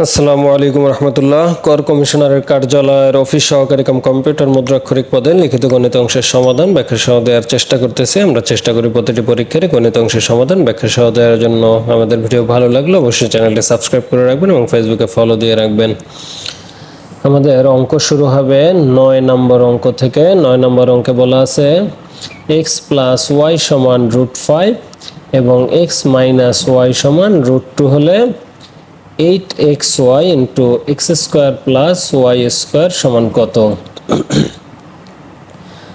আসসালামু আলাইকুম রহমতুল্লাহ। কর কমিশনারের কার্যালয়ের অফিস সহকারী কাম কম্পিউটার মুদ্রাক্ষরিক পদে লিখিত গণিত অংশের সমাধান ব্যাখ্যা সহ দেওয়ার চেষ্টা করতেছি। আমরা চেষ্টা করি প্রতিটি পরীক্ষার গণিত অংশের সমাধান ব্যাখ্যা সহ দেওয়ার জন্য। আমাদের ভিডিও ভালো লাগলে অবশ্যই চ্যানেলটি সাবস্ক্রাইব করে রাখবেন এবং ফেসবুকে ফলো দিয়ে রাখবেন। আমাদের অঙ্ক শুরু হবে নয় নম্বর অঙ্ক থেকে। নয় নম্বর অঙ্কে বলা আছে এক্স প্লাস ওয়াই সমান রুট ফাইভ এবং এক্স মাইনাস ওয়াই সমান রুট টু হলে eight x y into x square plus y square সমান কত?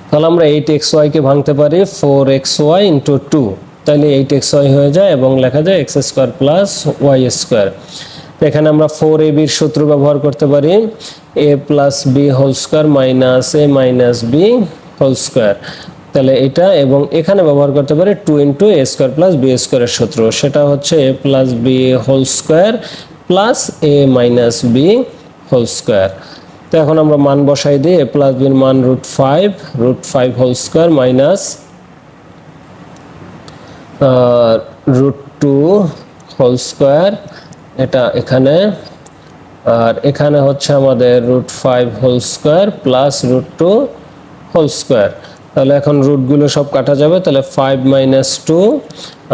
তাহলে আমরা এইট এক্স ওয়াইকে ভাঙতে পারি four x y into two তাহলে এইট এক্স ওয়াই হয়ে যায় এবং লেখা যায় x square plus y square এখানে আমরা ফোর এ বির সূত্র ব্যবহার করতে পারি। A plus b whole square minus a minus b whole square তাহলে এটা এবং এখানে ব্যবহার করতে পারি two into a square plus b স্কোয়ারের সূত্র। সেটা হচ্ছে a plus b whole square plus a minus b whole square তো এখন আমরা মান বসাই দিই এ প্লাস বির মান root five root five whole square minus root two whole square এটা এখানে, আর এখানে হচ্ছে আমাদের root five whole square plus root two whole square তাহলে এখন রুটগুলো সব কাটা যাবে, তাহলে ফাইভ মাইনাস টু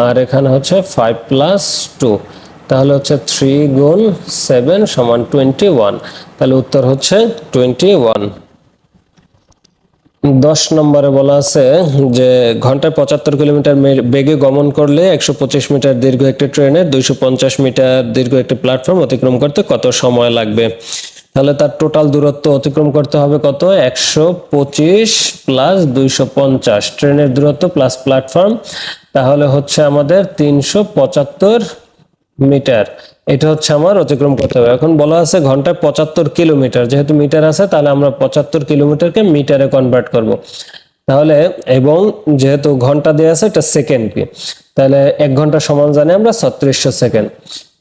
আর এখানে হচ্ছে ফাইভ প্লাস টু তাহলে হচ্ছে থ্রি গুণ সেভেন সমান টোয়েন্টি ওয়ান তাহলে উত্তর হচ্ছে টোয়েন্টি ওয়ান দশ নম্বরে বলা আছে যে ঘন্টায় পঁচাত্তর কিলোমিটার বেগে গমন করলে একশো পঁচিশ মিটার দীর্ঘ একটি ট্রেনে দুইশো পঞ্চাশ মিটার দীর্ঘ একটি প্ল্যাটফর্ম অতিক্রম করতে কত সময় লাগবে? তাহলে তার টোটাল দূরত্ব অতিক্রম করতে হবে কত? একশো পঁচিশ প্লাস দুইশো পঞ্চাশ। ট্রেনের দূরত্ব প্লাস প্ল্যাটফর্ম তাহলে হচ্ছে আমাদের তিনশো পঁচাত্তর মিটার। এটা হচ্ছে আমার অতিক্রম করতে হবে এখন বলা আছে ঘন্টায় পঁচাত্তর কিলোমিটার। যেহেতু মিটার আছে, তাহলে আমরা পঁচাত্তর কিলোমিটারকে মিটারে কনভার্ট করব। তাহলে এবং যেহেতু ঘণ্টা দেওয়া আছে, এটা সেকেন্ড কি তাহলে এক ঘণ্টা সমান জানি আমরা ছত্রিশশো সেকেন্ড।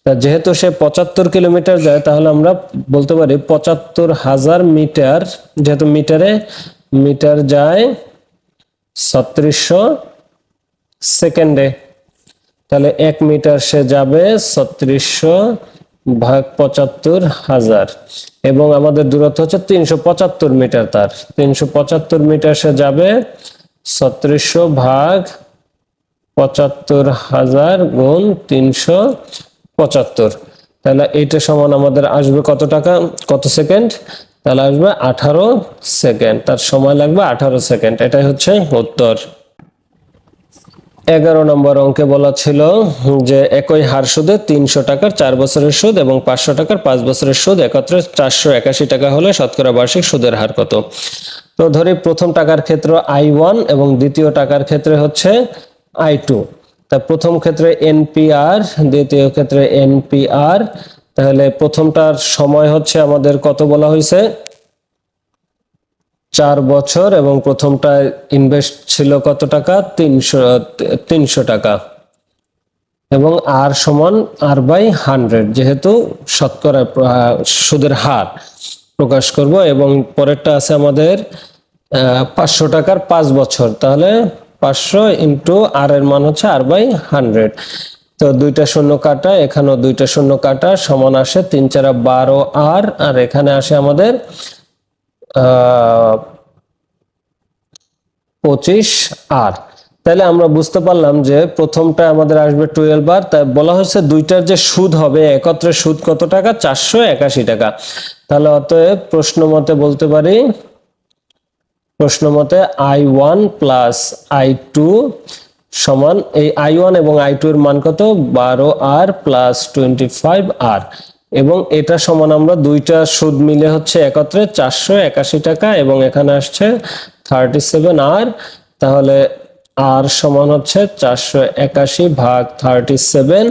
তা যেহেতু সে পঁচাত্তর কিলোমিটার যায়, তাহলে আমরা বলতে পারি পঁচাত্তর হাজার মিটার। যেহেতু মিটারে, মিটার যায় ছত্রিশশো সেকেন্ডে। তাহলে এক মিটার সে যাবে ছত্রিশশো ভাগ পঁচাত্তর হাজার। এবং আমাদের দূরত্ব হচ্ছে তিনশো পঁচাত্তর মিটার তার। তিনশো পঁচাত্তর মিটার সে যাবে ছত্রিশশো ভাগ পঁচাত্তর হাজার গুণ তিনশো পঁচাত্তর। তাহলে এইটা সমান আমাদের আসবে কত টাকা? কত সেকেন্ড? তাহলে আসবে আঠারো সেকেন্ড। তার সময় লাগবে আঠারো সেকেন্ড। এটাই হচ্ছে উত্তর। এগারো নম্বর অঙ্কে বলা ছিল যে একই হার সুদে তিনশো টাকার চার বছরের সুদ এবং পাঁচশো টাকার পাঁচ বছরের সুদ, একত্রে চারশো একাশি টাকা হলে শতকরা বার্ষিক সুদের হার কত? তো ধরি প্রথম টাকার ক্ষেত্রে আই ওয়ান এবং দ্বিতীয় টাকার ক্ষেত্রে হচ্ছে আই টু। তা প্রথম ক্ষেত্রে এনপিআর দ্বিতীয় ক্ষেত্রে এনপিআর তাহলে প্রথমটার সময় হচ্ছে আমাদের কত বলা হয়েছে? চার বছর এবং প্রথমটা ইনভেস্ট ছিল কত টাকা? তিনশো তিনশো টাকা। এবং আর সমান আর বাই হান্ড্রেড, যেহেতু শতকরা সুদের হার প্রকাশ করব এবং পরেরটা আছে আমাদের পাঁচশো টাকার পাঁচ বছর। তাহলে পাঁচশো ইন্টু আর এর মান হচ্ছে আর বাই হান্ড্রেড। তো দুইটা শূন্য কাটা, এখানেও দুইটা শূন্য কাটা, সমান আসে তিন চারা বারো আর আর এখানে আসে আমাদের পঁচিশ আর। তাহলে আমরা বুঝতে পারলাম যে প্রথমটা আমাদের আসবে টুয়েলভ আর তাই বলা হয়েছে দুইটার যে সুদ হবে, একত্রে সুদ কত টাকা? চারশো একাশি টাকা। তাহলে অতএব প্রশ্ন মতে বলতে পারি, প্রশ্ন মতে I one plus I two সমান এই আই ওয়ান এবং আই টু এর মান কত? বারো R plus twenty five R. এবং এটা সমান আমরা দুইটা সুদ মিলে হচ্ছে একত্রে চারশো একাশি টাকা এবং এখানে আসছে থার্টি সেভেন আর, তাহলে আর সমান হচ্ছে চারশো একাশি ভাগ থার্টি সেভেন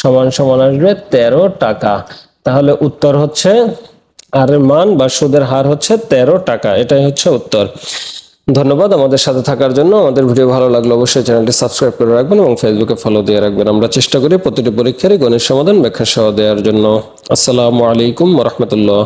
সমান সমান আসবে তেরো টাকা। তাহলে উত্তর হচ্ছে আর মান বা সুদের হার হচ্ছে তেরো টাকা, এটাই হচ্ছে উত্তর। ধন্যবাদ আমাদের সাথে থাকার জন্য। আমাদের ভিডিও ভালো লাগলে অবশ্যই চ্যানেলটি সাবস্ক্রাইব করে রাখবেন এবং ফেসবুকে ফলো দিয়ে রাখবেন। আমরা চেষ্টা করি প্রতিটি পরীক্ষারই গণিত সমাধান ব্যাখ্যা সহ দেওয়ার জন্য। আসসালামু আলাইকুম রহমতুল্লাহ।